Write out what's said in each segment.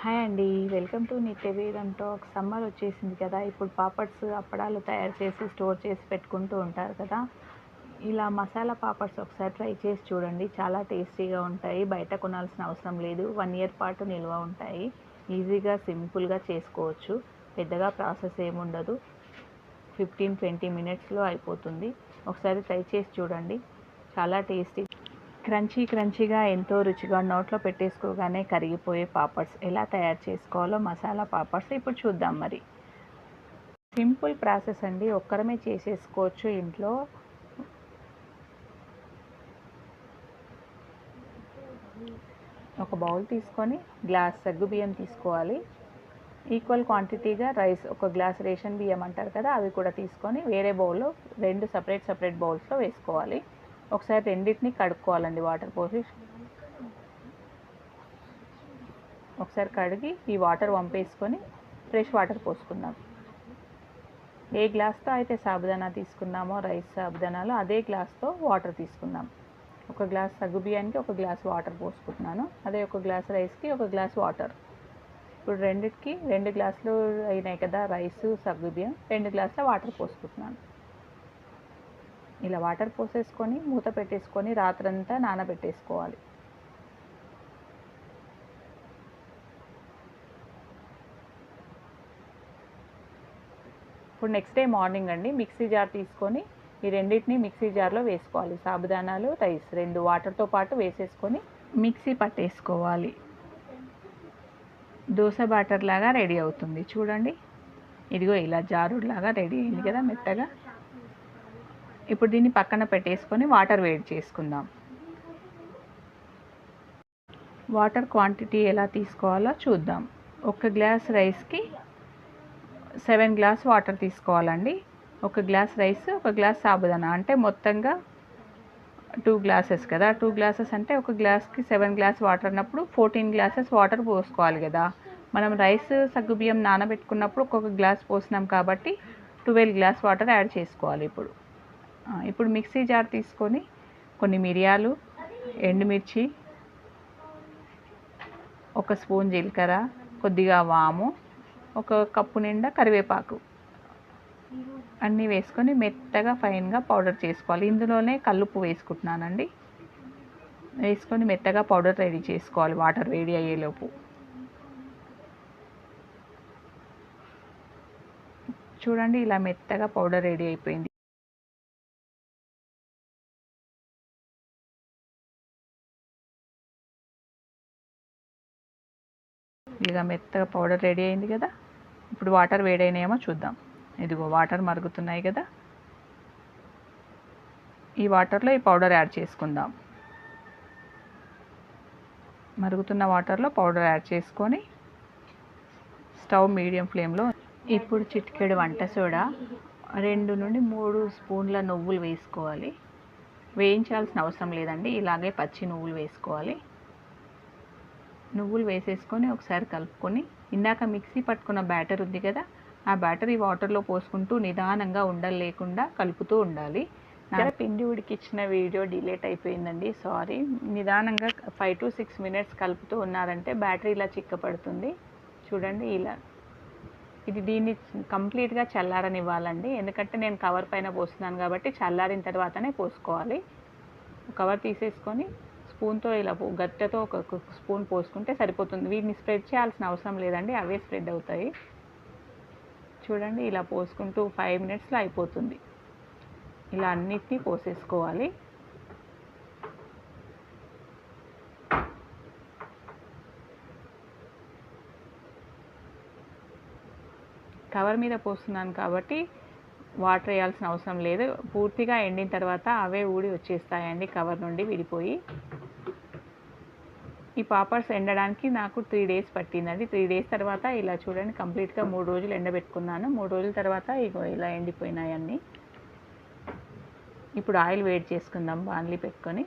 Hi అండి. Welcome to నిత్య వేదం టాక్. సమ్మర్ వచ్చేసింది కదా. ఇప్పుడు పాపడ్స్ అప్పడాలు తయారు చేసి స్టోర్ చేసి పెట్టుకుంటూ ఉంటారు కదా. ఇలా మసాలా పాపడ్స్ ఒకసారి ట్రై చేసి చూడండి. చాలా టేస్టీగా ఉంటాయి. బయట కొనాల్సిన అవసరం లేదు. వన్ ఇయర్ పాటు నిల్వ ఉంటాయి. ఈజీగా సింపుల్గా చేసుకోవచ్చు. పెద్దగా ప్రాసెస్ ఏముండదు ఫిఫ్టీన్ ట్వంటీ మినిట్స్లో అయిపోతుంది. ఒకసారి ట్రై చేసి చూడండి. చాలా టేస్టీ. క్రంచీ క్రంచీగా ఎంతో రుచిగా నోట్లో పెట్టేసుకోగానే కరిగిపోయే పాపడ్స్ ఎలా తయారు చేసుకోవాలో మసాలా పాపడ్స్ ఇప్పుడు చూద్దాం మరి. సింపుల్ ప్రాసెస్ అండి. ఒక్కరమే చేసేసుకోవచ్చు ఇంట్లో. ఒక బౌల్ తీసుకొని గ్లాస్ సగ్గు బియ్యం తీసుకోవాలి. ఈక్వల్ క్వాంటిటీగా రైస్ ఒక గ్లాస్ రేషన్ బియ్యం అంటారు కదా అవి కూడా తీసుకొని వేరే బౌల్లో రెండు సపరేట్ సపరేట్ బౌల్స్లో వేసుకోవాలి. ఒకసారి రెండింటిని కడుక్కోవాలండి వాటర్ పోసి. ఒకసారి కడిగి ఈ వాటర్ వంపేసుకొని ఫ్రెష్ వాటర్ పోసుకుందాం. ఏ గ్లాస్తో అయితే సాబుదానా తీసుకున్నామో రైస్ సాబుదానాలో అదే గ్లాస్తో వాటర్ తీసుకుందాం. ఒక గ్లాస్ సగ్గు బియ్యానికి ఒక గ్లాస్ వాటర్ పోసుకుంటున్నాను. అదే ఒక గ్లాస్ రైస్కి ఒక గ్లాస్ వాటర్. ఇప్పుడు రెండిటికి రెండు గ్లాసులు అయినాయి కదా రైస్ సగ్గు బియ్యం రెండు గ్లాసుల వాటర్ పోసుకుంటున్నాను. ఇలా వాటర్ పోసేసుకొని మూత పెట్టేసుకొని రాత్రంతా నానబెట్టేసుకోవాలి. ఇప్పుడు నెక్స్ట్ డే మార్నింగ్ అండి మిక్సీ జార్ తీసుకొని ఈ రెండింటిని మిక్సీ జార్లో వేసుకోవాలి. సాబుదానాలు రైస్ రెండు వాటర్తో పాటు వేసేసుకొని మిక్సీ పట్టేసుకోవాలి. దోశ బ్యాటర్ లాగా రెడీ అవుతుంది. చూడండి. ఇదిగో ఇలా జారుడులాగా రెడీ అయింది కదా మెత్తగా. ఇప్పుడు దీన్ని పక్కన పెట్టేసుకొని వాటర్ వేడి చేసుకుందాం. వాటర్ క్వాంటిటీ ఎలా తీసుకోవాలో చూద్దాం. ఒక గ్లాస్ రైస్కి సెవెన్ గ్లాస్ వాటర్ తీసుకోవాలండి. ఒక గ్లాస్ రైస్ ఒక గ్లాస్ సాబుదానా. అంటే మొత్తంగా టూ గ్లాసెస్ కదా. టూ గ్లాసెస్ అంటే ఒక గ్లాస్కి సెవెన్ గ్లాస్ వాటర్ అన్నప్పుడు ఫోర్టీన్ గ్లాసెస్ వాటర్ పోసుకోవాలి కదా. మనం రైస్ సగ్గుబియ్యం నానబెట్టుకున్నప్పుడు ఒక్కొక్క గ్లాస్ పోసినాం కాబట్టి ట్వెల్వ్ గ్లాస్ వాటర్ యాడ్ చేసుకోవాలి ఇప్పుడు. ఇప్పుడు మిక్సీ జార్ తీసుకొని కొన్ని మిరియాలు ఎండుమిర్చి ఒక స్పూన్ జీలకర్ర కొద్దిగా వాము ఒక కప్పు నిండా కరివేపాకు. అన్నీ వేసుకొని మెత్తగా ఫైన్గా పౌడర్ చేసుకోవాలి. ఇందులోనే కల్లుప్పు వేసుకుంటున్నానండి. వేసుకొని మెత్తగా పౌడర్ రెడీ చేసుకోవాలి వాటర్ వేడి అయ్యేలోపు. చూడండి ఇలా మెత్తగా పౌడర్ రెడీ అయిపోయింది. ఇక మెత్తగా పౌడర్ రెడీ అయింది కదా. ఇప్పుడు వాటర్ వేడైనాయేమో చూద్దాం. ఇదిగో వాటర్ మరుగుతున్నాయి కదా. ఈ వాటర్లో ఈ పౌడర్ యాడ్ చేసుకుందాం. మరుగుతున్న వాటర్లో పౌడర్ యాడ్ చేసుకొని స్టవ్ మీడియం ఫ్లేమ్లో ఇప్పుడు చిటికెడు వంట సోడా రెండు నుండి మూడు స్పూన్ల నువ్వులు వేసుకోవాలి. వేయించాల్సిన అవసరం లేదండి ఇలాగే పచ్చి నువ్వులు వేసుకోవాలి. నువ్వులు వేసేసుకొని ఒకసారి కలుపుకొని ఇందాక మిక్సీ పట్టుకున్న బ్యాటర్ ఉంది కదా ఆ బ్యాటర్ ఈ వాటర్లో పోసుకుంటూ నిదానంగా ఉండలు లేకుండా కలుపుతూ ఉండాలి. నా పిండి ఉడికిచ్చిన వీడియో డిలేట్ అయిపోయిందండి సారీ. నిదానంగా ఫైవ్ టు సిక్స్ మినిట్స్ కలుపుతూ ఉన్నారంటే బ్యాటరీ ఇలా చిక్కపడుతుంది. చూడండి ఇలా. ఇది దీన్ని కంప్లీట్గా చల్లారనివ్వాలండి ఎందుకంటే నేను కవర్ పైన పోస్తున్నాను కాబట్టి చల్లారిన తర్వాతనే పోసుకోవాలి. కవర్ తీసేసుకొని స్పూన్తో ఇలా గట్టెతో ఒక స్పూన్ పోసుకుంటే సరిపోతుంది. వీటిని స్ప్రెడ్ చేయాల్సిన అవసరం లేదండి. అవే స్ప్రెడ్ అవుతాయి. చూడండి ఇలా పోసుకుంటూ ఫైవ్ మినిట్స్లో అయిపోతుంది. ఇలా అన్నిటినీ పోసేసుకోవాలి. కవర్ మీద పోస్తున్నాను కాబట్టి వాటర్ వేయాల్సిన అవసరం లేదు. పూర్తిగా ఎండిన తర్వాత అవే ఊడి వచ్చేస్తాయండి కవర్ నుండి విడిపోయి. ఈ పాపర్స్ ఎండడానికి నాకు త్రీ డేస్ పట్టిందండి. త్రీ డేస్ తర్వాత ఇలా చూడండి కంప్లీట్గా మూడు రోజులు ఎండబెట్టుకున్నాను. మూడు రోజుల తర్వాత ఇగో ఇలా ఎండిపోయినాయి అన్నీ. ఇప్పుడు ఆయిల్ వేడి చేసుకుందాం బాన్లీ పెట్టుకొని.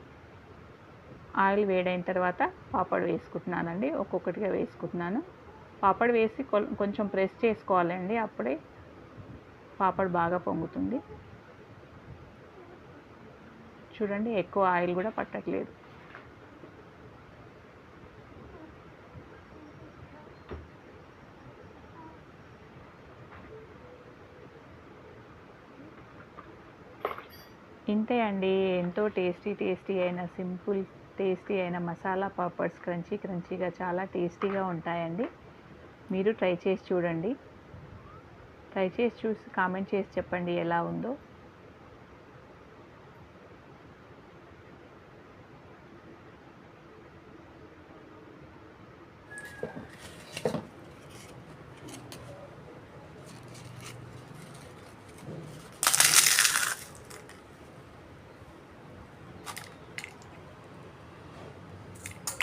ఆయిల్ వేడైన తర్వాత పాపడ్ వేసుకుంటున్నానండి ఒక్కొక్కటిగా వేసుకుంటున్నాను. పాపడ్ వేసి కొంచెం ప్రెస్ చేసుకోవాలండి అప్పుడే పాపడ్ బాగా పొంగుతుంది. చూడండి ఎక్కువ ఆయిల్ కూడా పట్టట్లేదు. ఇంతే అండి. ఎంతో టేస్టీ టేస్టీ అయిన సింపుల్ టేస్టీ అయిన మసాలా పాపడ్స్ క్రంచీ క్రంచీగా చాలా టేస్టీగా ఉంటాయండి. మీరు ట్రై చేసి చూడండి. ట్రై చేసి చూసి కామెంట్ చేసి చెప్పండి ఎలా ఉందో.